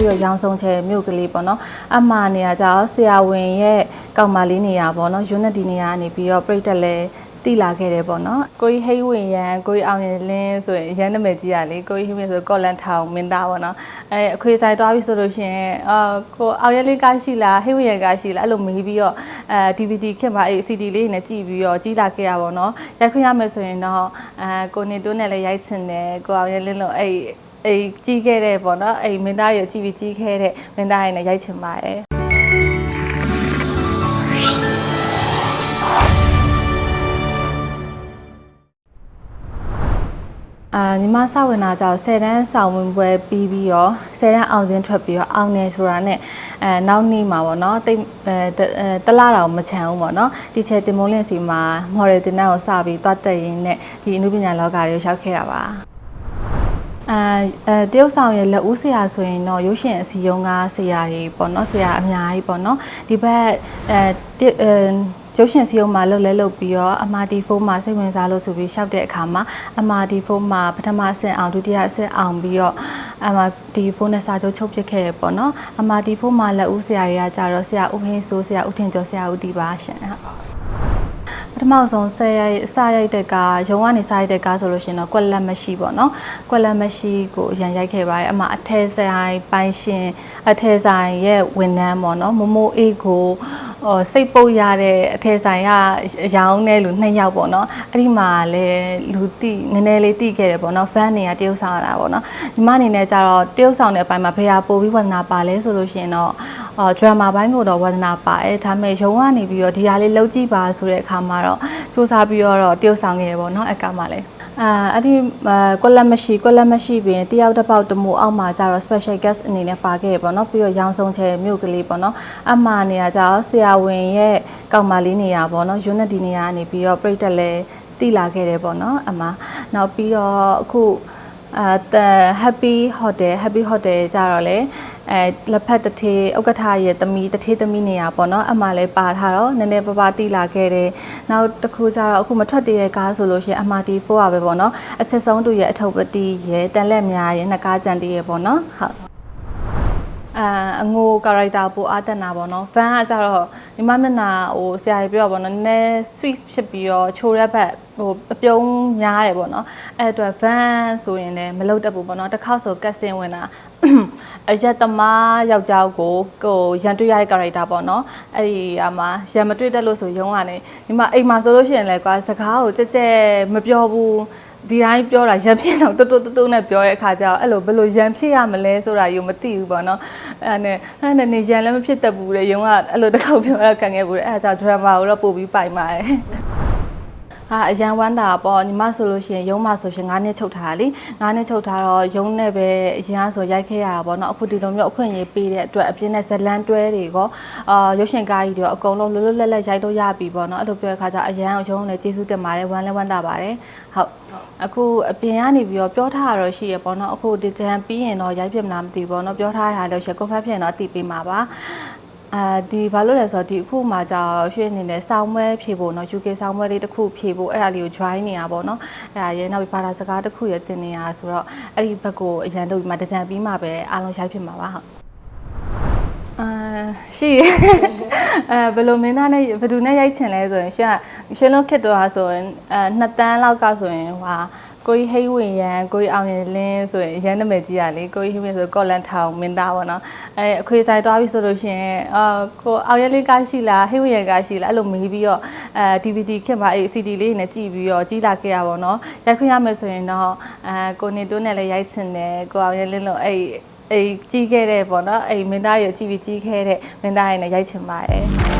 ပြီးတော့ရောင်စုံချဲမြို့ကလေးပေါ့နော်အမှနေရာကြတော့ဆရာဝန်ရဲ့ကောက်မလေးနေရာပေါ့နော် unity နေရာကနေပြီးတော့ပြိတက်လဲတိလာခဲ့တယ်ပေါ့နော်ကိုကြီးဟိတ်ဝင်ရန်ကိုကြီးအောင်ရင်လင်းဆိုရင်ရန်နာမည်ကြီးရလေကိုကြီးဟိတ်ဝင်ဆိုကော့လန်ထောင်မင်းသားပေါ့နော်အဲအခွေဆိုင်တွားပြီဆိုလို့ရှိရင်အာကိုအောင်ရင်လင်းကားရှိလားဟိတ်ဝင်ရန်ကားရှိလားအဲ့လိုမေးပြီးတော့အဲ DVD ခင်မှာအဲ့ CD လေးနဲ့ကြည့်ပြီးတော့ကြီးလာခဲ့ရပါတော့ရိုက်ခွင့်ရမယ်ဆိုရင်တော့အဲကိုနေတွန်းနဲ့လည်းရိုက်ချင်တယ်ကိုအောင်ရင်လင်းလို့အဲ့ အဲ့ကြီးခဲ့တဲ့ပေါ့နော်အဲ့မင်းသားရကြည့်ပြီးကြီးခဲ့တဲ့မင်းသားရနဲ့ရိုက်ချင်ပါတယ်အာညီမစဝင်တာကြောင့်10တန်းဆောင်ဝင်ပွဲပြီးပြီးတော့10တန်းအောင်စင်းထွက်ပြီးတော့အောင်နေဆိုတာနဲ့အဲနောက်နေ့မှာပေါ့နော်တိတ်အဲတအဲတလားတော်မချန်ဘူးပေါ့နော်ဒီချေတင်မိုးလင်းစီမှာမော်ဒယ်တင်တန်းကိုစပြီးသွားတက်ရင်းနဲ့ဒီအနုပညာလောကတွေကိုရောက်ခဲ့တာပါ အဲအဲတရုတ်ဆောင်ရဲ့လက်ဦးဆရာဆိုရင်တော့ရုပ်ရှင်အစည်းအရုံးကဆရာကြီးပေါ့နော်ဆရာအများကြီးပေါ့နော်ဒီဘက်အဲတအဲရုပ်ရှင်စီယုံမှာလှုပ်လဲလှုပ်ပြီးတော့အမာတီ4မှာစိတ်ဝင်စားလို့ဆိုပြီးရှောက်တဲ့အခါမှာအမာတီ4မှာပထမအဆင့်အောင်ဒုတိယအဆင့်အောင်ပြီးတော့အမာတီ4နဲ့စာချုပ်ချုပ်ပြစ်ခဲ့ရပေါ့နော်အမာတီ4မှာလက်ဦးဆရာတွေကကြတော့ဆရာဦးဟင်းစိုးဆရာဦးထင်ကျော်ဆရာဦးဒီပါရှင်ဟုတ်ပ ထမဆုံးဆယ်ရိုက်စရိုက်တဲ့ကားရုံကနေစရိုက်တဲ့ကားဆိုလို့ရှိရင်တော့ကွက်လက်မရှိပေါ့နော်ကွက်လက်မရှိကိုအရင်ရိုက်ခဲ့ပါတယ်အမှအထဲဆိုင်ပိုင်ရှင်အထဲဆိုင်ရဲ့ဝန်ထမ်းပေါ့နော်မမိုးအေးကို ဟိုစိတ်ပုတ်ရတဲ့အထဲဆိုင်ကရောင်းတဲ့လူနှစ်ယောက်ပေါ့နော်အဲ့ဒီမှာလည်းလူတိနည်းနည်းလေးတိခဲ့တယ်ပေါ့နော် fan တွေကတရုပ်ဆောင်ရတာပေါ့နော်ညီမအနေနဲ့ကြတော့တရုပ်ဆောင်တဲ့အပိုင်းမှာဘယ်ဟာပို့ပြီးဝန္ဒနာပါလဲဆိုလို့ရှိရင်တော့အော် drama ဘိုင်းကိုတော့ဝန္ဒနာပါတယ်ဒါပေမဲ့ရုံကနေပြီးတော့ဒီဟာလေးလုံးကြည့်ပါဆိုတဲ့အခါမှာတော့စူးစမ်းပြီးတော့တရုပ်ဆောင်ခဲ့ရပေါ့နော်အကမှာလည်း အာအဲ့ဒီကွက်လက်မရှိကွက်လက်မရှိပြင်တယောက်တစ်ပေါက်တမို့အောက်မှာကြတော့ special guest အနေနဲ့ပါခဲ့ရပေါ့နော်ပြီးတော့ရောင်စုံချဲမြို့ကလေးပေါ့နော်အမှနေရာကြတော့ဆရာဝန်ရဲ့ကောက်မလေးနေရာပေါ့နော် unity နေရာကနေပြီးတော့ပြိတက်လဲတိလာခဲ့တယ်ပေါ့နော်အမှနောက်ပြီးတော့အခုအာ happy hotel happy hotel ကြတော့လေ အဲလက်ဖက်တထေးဥက္ကဋ္ဌရဲ့တမီတထေးတမီနေရပေါ့နော်အမှလည်းပါထားတော့နည်းနည်းပပတိလာခဲ့တယ်နောက်တစ်ခုကျတော့အခုမထွက်တည်တဲ့ကားဆိုလို့ရှိရင်အမှတီ4ပါပဲပေါ့နော်အချက်ဆုံးတူရဲ့အထုပ်ပတိရဲ့တန်လက်များရဲ့နှစ်ကားကြံတည်ရဲ့ပေါ့နော်ဟုတ် အာအငိုကာရိုက်တာပိုအားတက်နာပေါ့နော်ဖန်ကကြတော့ညီမမျက်နှာဟိုဆရာကြီးပြောပေါ့နော်နည်းနည်း sweet ဖြစ်ပြီးတော့ချိုရက်ဘက်ဟိုအပြုံးများတယ်ပေါ့နော်အဲ့အတွက် van ဆိုရင်လည်းမလုတ်တက်ဘူးပေါ့နော်တစ်ခါဆို casting ဝင်တာအရက်သမားယောက်ျားကိုကိုရန်တွေ့ရတဲ့ character ပေါ့နော်အဲ့ဒီအမှာရန်မတွေ့တက်လို့ဆိုရုံးကနေဒီမှာအိမ်မှာဆိုလို့ရှိရင်လည်းကွာစကားကိုကြက်ကြက်မပြောဘူး ဒီတိုင်းပြောတာရန်ဖြစ်တော့တူတူတူတူနဲ့ပြောရဲ့အခါကျတော့အဲ့လိုဘယ်လိုရန်ဖြစ်ရမလဲဆိုတာယူမသိဘူးပေါ့နော်အဲ့နဲ့အဲ့နဲ့နေရန်လည်းမဖြစ်တတ်ဘူးတဲ့ရုံးကအဲ့လိုတစ်ခေါက်ပြောတော့ခံခဲ့ဘူးတဲ့အဲ့ဒါကြောင့် drama ကိုတော့ပို့ပြီးပိုင်ပါတယ် အာအရန်ဝမ်းတာပေါ့ညီမဆိုလို့ရှိရင်ရုံးမဆိုရှင်9နှစ်ချုပ်ထားတာလ ी9 နှစ်ချုပ်ထားတော့ရုံးနဲ့ပဲအရန်ဆိုရိုက်ခဲ့ရတာပေါ့နော်အခုဒီလိုမျိုးအခွင့်အရေးပေးတဲ့အတွက်အပြင်းနဲ့ဇလန်းတွဲတွေကောအာရုပ်ရှင်ကားကြီးတွေအကုန်လုံးလွတ်လွတ်လပ်လပ်ရိုက်လို့ရပြီပေါ့နော်အဲ့လိုပြောတဲ့ခါကျအရန်ရုံးလည်းကျေးဇူးတင်ပါတယ်ဝမ်းလည်းဝမ်းတာပါတယ်ဟုတ်အခုအပြင်ကနေပြီးတော့ပြောထားရတော့ရှိရပေါ့နော်အခုဒီဂျန်ပြီးရင်တော့ရိုက်ပြမလားမသိဘူးပေါ့နော်ပြောထားရလို့ရှိရင် confirm ဖြစ်ရင်တော့တည်ပေးမှာပါ အာဒီဘာလို့လဲဆိုတော့ဒီအခုမှကြာရွှေအနေနဲ့စောင်းမွဲဖြေဖို့เนาะ UK စောင်းမွဲလေးတစ်ခုဖြေဖို့အဲ့ဒါလေးကို join နေတာပေါ့เนาะအဲ့ဒါရဲနောက်ပြီးဘာသာစကားတစ်ခုရတင်နေတာဆိုတော့အဲ့ဒီဘက်ကိုအရန်လုပ်ပြီးမှတကြံပြီးမှပဲအားလုံးရိုက်ဖြစ်မှာပါဟုတ်အာရှိရအဲဘယ်လိုမင်းသားနဲ့ဘယ်သူနဲ့ရိုက်ချင်လဲဆိုရင်ရှင်ကရှင်လုံးခစ်တော့ဟာဆိုရင်အဲနှစ်တန်းလောက်ကဆိုရင်ဟွာ ကိုကြီးဟိတ်ဝင်ရန်ကိုကြီးအောင်ရင်လင်းဆိုရင်ရန်နာမည်ကြီးရလေကိုကြီးဟိတ်ဝင်ဆိုကော့လန်ထောင်မင်းသားပေါ့နော်အဲအခွေဆိုင်တွားပြီဆိုလို့ရှိရင်အာကိုအောင်ရင်လင်းကားရှိလားဟိတ်ဝင်ရန်ကားရှိလားအဲ့လိုမေးပြီးတော့အဲ DVD ခင်မှာအဲ့ CD လေးနဲ့ကြည့်ပြီးတော့ကြီးလာခဲ့ရပါတော့ရိုက်ခွင့်ရမယ်ဆိုရင်တော့အဲကိုနေတွန်းနဲ့လည်းရိုက်ချင်တယ်ကိုအောင်ရင်လင်းလို့အဲ့အဲ့ကြီးခဲ့တဲ့ပေါ့နော်အဲ့မင်းသားရကြည့်ပြီးကြီးခဲ့တဲ့မင်းသားရနဲ့ရိုက်ချင်ပါတယ်